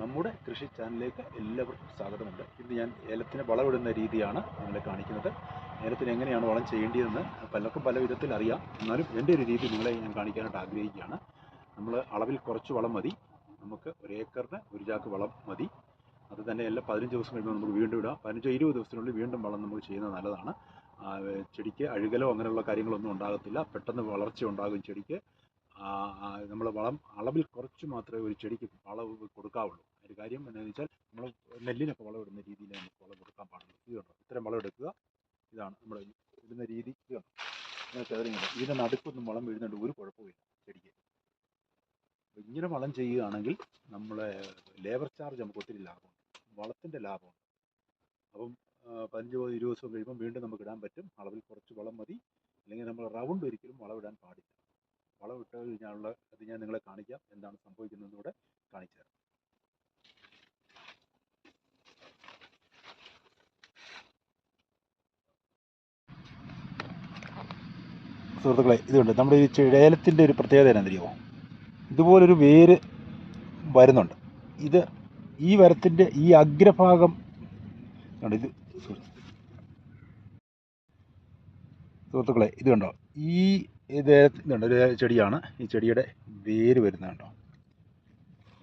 നമ്മുടെ കൃഷി ചാനലിലേക്ക് എല്ലാവർക്കും സ്വാഗതമുണ്ട്. ഇന്ന് ഞാൻ ഏലത്തിന് വളമിടുന്ന രീതിയാണ് നിങ്ങളെ കാണിക്കുന്നത്. ഏലത്തിന് എങ്ങനെയാണ് വളം ചെയ്യേണ്ടതെന്ന് പലർക്കും പല വിധത്തിൽ അറിയാം. എന്നാലും എന്റെ ഒരു രീതി നിങ്ങളെ ഞാൻ കാണിക്കാനായിട്ട് ആഗ്രഹിക്കുകയാണ്. നമ്മൾ അളവിൽ കുറച്ച് വളം മതി. നമുക്ക് ഒരു ഏക്കറിന് ഒരു ചാക്ക് വളം മതി. അത് തന്നെ എല്ലാ പതിനഞ്ച് ദിവസം കഴിയുമ്പോൾ നമുക്ക് വീണ്ടും ഇടാം. പതിനഞ്ചോ ഇരുപത് ദിവസത്തിനുള്ളിൽ വീണ്ടും വളം നമുക്ക് ചെയ്യുന്നത് നല്ലതാണ്. ചെടിക്ക് അഴുകലോ അങ്ങനെയുള്ള കാര്യങ്ങളൊന്നും ഉണ്ടാകത്തില്ല. പെട്ടെന്ന് വളർച്ച ഉണ്ടാകും ചെടിക്ക്. നമ്മൾ വളം അളവിൽ കുറച്ച് മാത്രമേ ഒരു ചെടിക്ക് വളവ് കൊടുക്കാവുള്ളൂ. ഒരു കാര്യം എന്താണെന്ന് വെച്ചാൽ നമ്മൾ നെല്ലിനൊക്കെ വളം ഇടുന്ന രീതിയിൽ നമുക്ക് വളം കൊടുക്കാൻ പാടുള്ളൂ. ഇത് ഇത്രയും വളം എടുക്കുക. ഇതാണ് നമ്മൾ ഇടുന്ന രീതി. ഇത് ഇതിന്റെ നടുക്കൊന്നും വളം വീഴുന്നുണ്ട് ഒരു കുഴപ്പമില്ല ചെടിക്ക്. ഇങ്ങനെ വളം ചെയ്യുകയാണെങ്കിൽ നമ്മളെ ലേബർ ചാർജ് നമുക്ക് ഒത്തിരി ലാഭമുണ്ട് വളത്തിന്റെ ലാഭമുണ്ട് അപ്പം പതിനഞ്ച് ഇരുപത് ദിവസം കഴിയുമ്പോൾ വീണ്ടും നമുക്ക് ഇടാൻ പറ്റും. അളവിൽ കുറച്ച് വളം മതി. അല്ലെങ്കിൽ നമ്മൾ റൗണ്ട് ഒരിക്കലും വളം ഇടാൻ പാടില്ല. വളം ഇട്ട് കഴിഞ്ഞാലുള്ള അത് ഞാൻ നിങ്ങളെ കാണിക്കാം. എന്താണ് സംഭവിക്കുന്നതെന്ന് കൂടെ കാണിച്ചു തരാം. സുഹൃത്തുക്കളെ ഇതുണ്ട്. നമ്മുടെ ഈ ചേലത്തിന്റെ ഒരു പ്രത്യേകത എന്നാണെന്നറിയുമോ ഇതുപോലൊരു വേര് വരുന്നുണ്ട്. ഇത് ഈ വരത്തിന്റെ ഈ അഗ്രഭാഗം ഇത് സുഹൃത്തുക്കളെ ഇത് കണ്ടോ ഈ ഇത് ഇതുണ്ട് ഒരു ചെടിയാണ്. ഈ ചെടിയുടെ വേര് വരുന്നത് കണ്ടോ?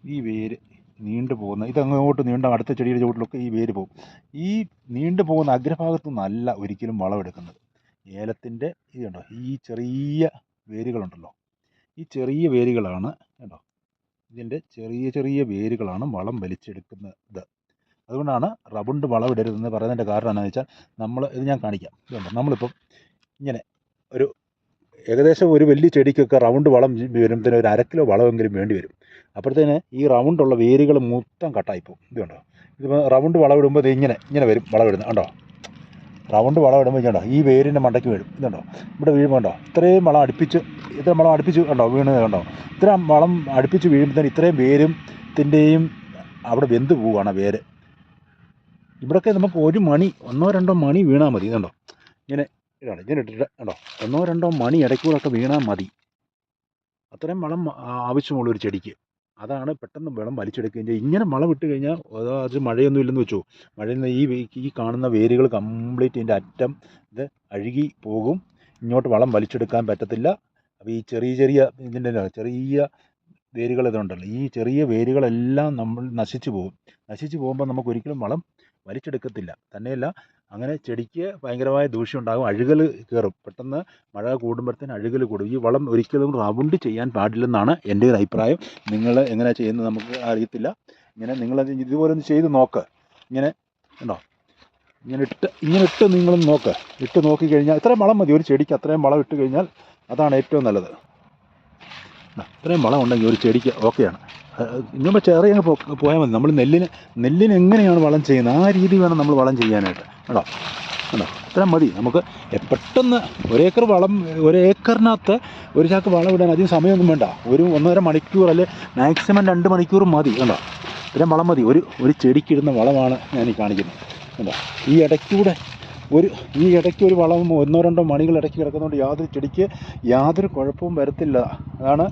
ഈ വേര് നീണ്ടു പോകുന്ന ഇത് അങ്ങോട്ട് നീണ്ട അടുത്ത ചെടിയുടെ ചുവട്ടിലൊക്കെ ഈ വേര് പോകും. ഈ നീണ്ടു പോകുന്ന അഗ്രഭാഗത്തു നിന്നല്ല ഒരിക്കലും വളമെടുക്കുന്നത് ഏലത്തിന്റെ ഇത് കണ്ടോ? ഈ ചെറിയ വേരുകളുണ്ടല്ലോ. ഈ ചെറിയ വേരുകളാണ് കണ്ടോ? ഇതിന്റെ ചെറിയ ചെറിയ വേരുകളാണ് വളം വലിച്ചെടുക്കുന്നത്. അതുകൊണ്ടാണ് റബുണ്ട് വളമിടരുതെന്ന് പറയുന്നതിന്റെ കാരണം എന്താണെന്ന് വെച്ചാൽ നമ്മൾ ഇത് ഞാൻ കാണിക്കാം. ഇതുണ്ടോ? നമ്മളിപ്പം ഇങ്ങനെ ഒരു ഏകദേശം ഒരു വലിയ ചെടിക്കൊക്കെ റൗണ്ട് വളം വരുമ്പോഴത്തേന് ഒരു അരക്കിലോ കിലോ വളമെങ്കിലും വേണ്ടി വരും. അപ്പോഴത്തേന് ഈ റൗണ്ടുള്ള വേരുകൾ മൊത്തം കട്ടായിപ്പോവും ഇത് കണ്ടോ? ഇതിപ്പോൾ റൗണ്ട് വളമിടുമ്പോൾ ഇങ്ങനെ ഇങ്ങനെ വരും വളമിടുന്നത് കണ്ടോ? റൗണ്ട് വളം ഇടുമ്പോൾ കണ്ടോ? ഈ വേരിന്റെ മണ്ടയ്ക്ക് വീഴും ഇതുണ്ടോ ഇവിടെ വീഴുമ്പോൾ കണ്ടോ? ഇത്രയും വളം അടുപ്പിച്ച് ഇത്രയും വളം അടുപ്പിച്ച് കണ്ടോ? വീണത് കണ്ടോ? ഇത്രയും വളം അടുപ്പിച്ച് വീഴുമ്പോഴത്തേന് ഇത്രയും വേരും ത്തിന്റെയും അവിടെ വെന്ത് പോവുകയാണ് വേര്. ഇവിടെയൊക്കെ നമുക്ക് ഒരു മണി ഒന്നോ രണ്ടോ മണി വീണാൽ മതി. ഇതുണ്ടോ ഇങ്ങനെ ഇതാണ് ഇങ്ങനെ ഇട്ടിട്ട് കണ്ടോ? ഒന്നോ രണ്ടോ മണി ഇടയ്ക്കൂടൊക്കെ വീണാൽ മതി. അത്രയും വളം ആവശ്യമുള്ളൊരു ചെടിക്ക്. അതാണ് പെട്ടെന്ന് വെള്ളം വലിച്ചെടുക്കുകയും ചെയ്യും ഇങ്ങനെ വളം ഇട്ട് കഴിഞ്ഞാൽ അതോ മഴയൊന്നും ഇല്ലെന്ന് വെച്ചു. മഴയിൽ നിന്ന് ഈ ഈ കാണുന്ന വേരുകൾ കംപ്ലീറ്റ് ഇതിന്റെ അറ്റം ഇത് അഴുകി പോകും. ഇങ്ങോട്ട് വളം വലിച്ചെടുക്കാൻ പറ്റത്തില്ല. അപ്പോൾ ഈ ചെറിയ ചെറിയ ഇതിന്റെ ചെറിയ വേരുകൾ ഇതുണ്ടല്ലോ ഈ ചെറിയ വേരുകളെല്ലാം നമ്മൾ നശിച്ചു പോകും. നശിച്ചു പോകുമ്പോൾ നമുക്ക് ഒരിക്കലും വളം വലിച്ചെടുക്കത്തില്ല. തന്നെയല്ല അങ്ങനെ ചെടിക്ക് ഭയങ്കരമായ ദൂഷ്യം ഉണ്ടാകും അഴുകൽ കയറും. പെട്ടെന്ന് മഴ കൂടുമ്പോഴത്തേന് അഴുകൽ കൂടും. ഈ വളം ഒരിക്കലും റൗണ്ട് ചെയ്യാൻ പാടില്ലെന്നാണ് എന്റെ ഒരു അഭിപ്രായം. നിങ്ങൾ എങ്ങനെ ചെയ്യുന്നത് നമുക്ക് അറിയത്തില്ല. ഇങ്ങനെ നിങ്ങൾ ഇതുപോലെ ഒന്ന് ചെയ്ത് നോക്ക്. ഇങ്ങനെ ഉണ്ടോ ഇങ്ങനെ ഇട്ട് ഇങ്ങനെ ഇട്ട് നിങ്ങളൊന്ന് നോക്ക്. ഇട്ട് നോക്കി കഴിഞ്ഞാൽ ഇത്രയും വളം മതി. ഒരു ചെടിക്ക് അത്രയും വളം ഇട്ട് കഴിഞ്ഞാൽ അതാണ് ഏറ്റവും നല്ലത്. ഇത്രയും വളം ഉണ്ടെങ്കിൽ ഒരു ചെടിക്ക് ഓക്കെയാണ്. ഇങ്ങനെ ചെറിയ അങ്ങ് പോയാൽ മതി. നമ്മൾ നെല്ലിന് നെല്ലിന് എങ്ങനെയാണ് വളം ചെയ്യുന്നത്? ആ രീതി വേണം നമ്മൾ വളം ചെയ്യാനായിട്ട്. കേട്ടോ കേട്ടോ അത്ര മതി. നമുക്ക് പെട്ടെന്ന് ഒരേക്കർ വളം ഒരേക്കറിനകത്ത് ഒരു ചാക്ക് വളം ഇടാൻ അധികം സമയമൊന്നും വേണ്ട. ഒരു ഒന്നര മണിക്കൂർ അല്ലെ മാക്സിമം രണ്ട് മണിക്കൂർ മതി. കേട്ടോ ഇത്രയും വളം മതി. ഒരു ഒരു ചെടിക്കിടുന്ന വളമാണ് ഞാൻ ഈ കാണിക്കുന്നത്. കേട്ടോ ഈ ഇടയ്ക്കൂടെ ഒരു ഈ ഇടയ്ക്ക് ഒരു വളം ഒന്നോ രണ്ടോ മണികൾ ഇടയ്ക്ക് കിടക്കുന്നതുകൊണ്ട് യാതൊരു ചെടിക്ക് യാതൊരു കുഴപ്പവും വരത്തില്ല. അതാണ്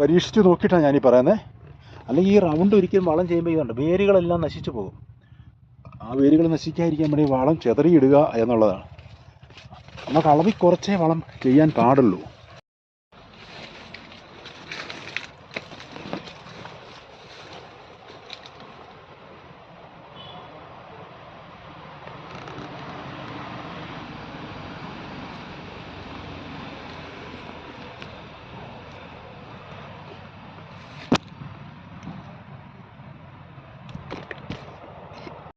പരീക്ഷിച്ച് നോക്കിയിട്ടാണ് ഞാനീ പറയുന്നത്. അല്ലെങ്കിൽ ഈ റൗണ്ട് ഒരിക്കലും വളം ചെയ്യുമ്പോൾ ഇതുണ്ട്. വേരുകളെല്ലാം നശിച്ചു പോകും. ആ വേരുകൾ നശിക്കാതിരിക്കാൻ വേണ്ടി വളം ചെതറിയിടുക എന്നുള്ളതാണ്. നമുക്ക് അളവിൽ കുറച്ചേ വളം ചെയ്യാൻ പാടുള്ളൂ.